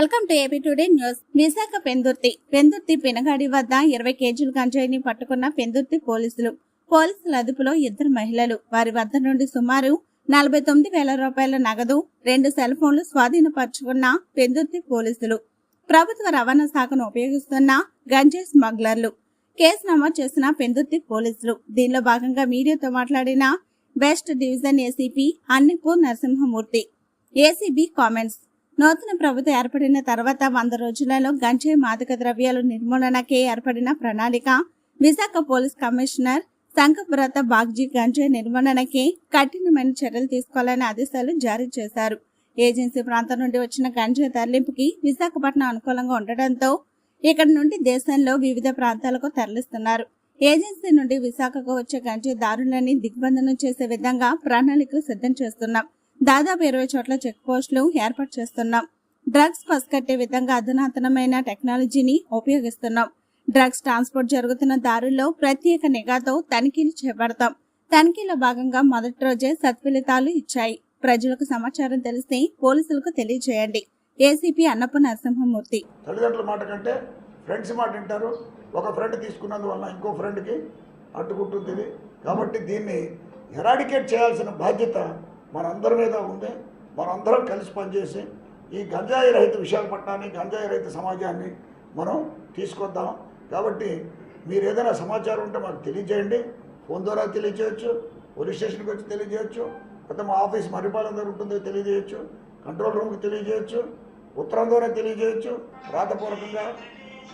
Welcome to AP today news. Visakha Pendurthi. Pendurthi Pinagadi వద్ద ఇరవై కేజీల గంజాయిని పట్టుకున్న పెందుర్తి పోలీసులు. పోలీసుల అదుపులో ఇద్దరు మహిళలు. వారి వద్ద నుండి సుమారు నలభై తొమ్మిది వేల రూపాయల నగదు రెండు సెల్ ఫోన్లు స్వాధీనపరుచుకున్న పెందుర్తి పోలీసులు. ప్రభుత్వ రవాణా శాఖను ఉపయోగిస్తున్న గంజాయి స్మగ్లర్లు. కేసు నమోదు చేసిన పెందుర్తి పోలీసులు. దీనిలో భాగంగా మీడియాతో మాట్లాడిన west division ACP Annipur Narasimhamurthy. ACB comments. నూతన ప్రభుత్వం ఏర్పడిన తర్వాత వంద రోజులలో గంజాయి మాదక ద్రవ్యాల నిర్మూలనకే ఏర్పడిన ప్రణాళిక. విశాఖ పోలీస్ కమిషనర్ సంకపురత బాగ్జీ గంజాయి నిర్మూలనకే కఠినమైన చర్యలు తీసుకోవాలని ఆదేశాలు జారీ చేశారు. ఏజెన్సీ ప్రాంతం నుండి వచ్చిన గంజాయి తరలింపుకి విశాఖపట్నం అనుకూలంగా ఉండటంతో ఇక్కడ నుండి దేశంలో వివిధ ప్రాంతాలకు తరలిస్తున్నారు. ఏజెన్సీ నుండి విశాఖకు వచ్చే గంజాయి దారులని దిగ్బంధనం చేసే విధంగా ప్రణాళికలు సిద్ధం చేస్తున్నాం. దాదాపు ఇరవై చోట్ల చెక్ పోస్టులు ఏర్పాటు చేస్తున్నాం. డ్రగ్స్ పసికట్టే విధంగా అధునాతనమైన టెక్నాలజీని ఉపయోగిస్తున్నాం. డ్రగ్స్ ట్రాన్స్పోర్ట్ జరుగుతున్న దారుల్లో ప్రత్యేక నిఘాతో తనిఖీలు చేపడతాం. తనిఖీలో భాగంగా మొదటి రోజే సత్ఫలితాలు ఇచ్చాయి. ప్రజలకు సమాచారం తెలిస్తే పోలీసులకు తెలియజేయండి. ఏసీపీ అన్నప్ప నరసింహమూర్తి. తల్లిదండ్రుల మాట కంటే ఫ్రెండ్స్ మాట వింటారు. ఒక ఫ్రెండ్ తీసుకున్నందువల్ల ఇంకో ఫ్రెండ్కి అడ్డుకుంటుంది. కాబట్టి దీన్ని ఎరాడికేట్ చేయాల్సిన బాధ్యత మనందరి మీద ఉంది మనందరం కలిసి పనిచేసి ఈ గంజాయి రహిత విశాఖపట్నాన్ని గంజాయి రహిత సమాజాన్ని మనం తీసుకొద్దాం. కాబట్టి మీరు ఏదైనా సమాచారం ఉంటే మాకు తెలియజేయండి. ఫోన్ ద్వారా తెలియజేయచ్చు పోలీస్ స్టేషన్కి వచ్చి తెలియజేయచ్చు లేకపోతే మా ఆఫీస్ మరిపాలన ఉంటుందో తెలియజేయచ్చు కంట్రోల్ రూమ్కి తెలియజేయచ్చు ఉత్తరం ద్వారా తెలియజేయచ్చు రాతపూర్వకంగా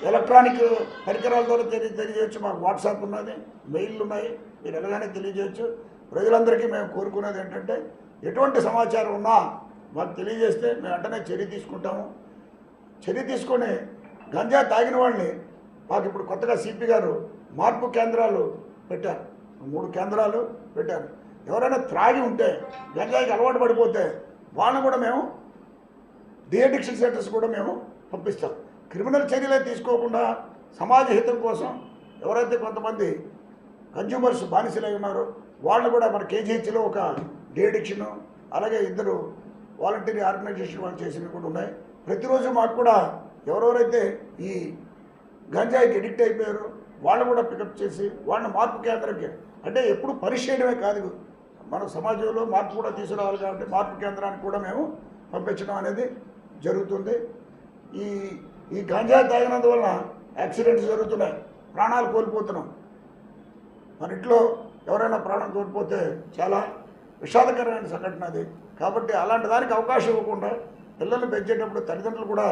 ఎలక్ట్రానిక్ పరికరాల ద్వారా తెలియ తెలియజేయచ్చు. మాకు వాట్సాప్ ఉన్నది మెయిల్లు ఉన్నాయి మీరు ఎలాగైనా తెలియజేయచ్చు. ప్రజలందరికీ మేము కోరుకునేది ఏంటంటే ఎటువంటి సమాచారం ఉన్నా మాకు తెలియజేస్తే మేము వెంటనే చర్య తీసుకుంటాము. చర్య తీసుకొని గంజా తాగిన వాళ్ళని మాకు ఇప్పుడు కొత్తగా సిపి గారు మార్పు కేంద్రాలు పెట్టారు. మూడు కేంద్రాలు పెట్టారు. ఎవరైనా త్రాగి ఉంటే గంజాయికి అలవాటు పడిపోతే వాళ్ళని కూడా మేము డిఅడిక్షన్ సెంటర్స్ కూడా మేము పంపిస్తాం. క్రిమినల్ చర్యలే తీసుకోకుండా సమాజ హితం కోసం ఎవరైతే కొంతమంది కన్జ్యూమర్స్ బానిసలై ఉన్నారో వాళ్ళు కూడా మన కేజీహెచ్లో ఒక డిఅడిక్షన్ అలాగే ఇద్దరు వాలంటీర్ ఆర్గనైజేషన్ వాళ్ళు చేసినవి కూడా ఉన్నాయి. ప్రతిరోజు మాకు కూడా ఎవరెవరైతే ఈ గంజాయికి ఎడిక్ట్ అయిపోయారు వాళ్ళు కూడా పికప్ చేసి వాళ్ళని మార్పు కేంద్రంకి అంటే ఎప్పుడు పరీక్ష కాదు. మన సమాజంలో మార్పు కూడా తీసుకురావాలి కాబట్టి మార్పు కేంద్రానికి కూడా మేము పంపించడం అనేది జరుగుతుంది. ఈ ఈ గంజాయి తాగినందువల్ల యాక్సిడెంట్స్ జరుగుతున్నాయి. ప్రాణాలు కోల్పోతున్నాం. మన ఇంట్లో ఎవరైనా ప్రాణం కోల్పోతే చాలా విషాదకరమైన సంఘటన అది. కాబట్టి అలాంటి దానికి అవకాశం ఇవ్వకుండా పిల్లల్ని పెంచేటప్పుడు తల్లిదండ్రులు కూడా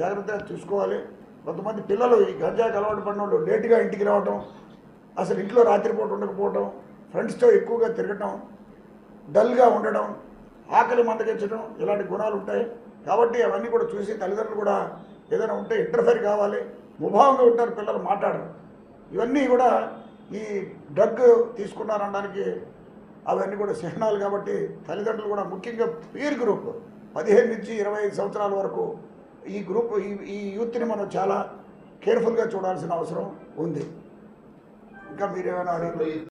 జాగ్రత్తగా చూసుకోవాలి. కొంతమంది పిల్లలు ఈ గంజాకి అలవాటు పడిన వాళ్ళు లేటుగా ఇంటికి రావటం అసలు ఇంట్లో రాత్రిపూట ఉండకపోవటం ఫ్రెండ్స్తో ఎక్కువగా తిరగటం డల్గా ఉండడం ఆకలి మందగించడం ఇలాంటి గుణాలు ఉంటాయి. కాబట్టి అవన్నీ కూడా చూసి తల్లిదండ్రులు కూడా ఏదైనా ఉంటే ఇంటర్ఫేర్ కావాలి. ముభావంగా ఉంటారు పిల్లలు మాట్లాడరు. ఇవన్నీ కూడా ఈ డ్రగ్ తీసుకున్నారనడానికి అవన్నీ కూడా చిహ్నాలు కాబట్టి తల్లిదండ్రులు కూడా ముఖ్యంగా పీర్ గ్రూప్ పదిహేను నుంచి ఇరవై ఐదు సంవత్సరాల వరకు ఈ గ్రూప్ ఈ ఈ యూత్ని మనం చాలా కేర్ఫుల్గా చూడాల్సిన అవసరం ఉంది. ఇంకా మీరేమైనా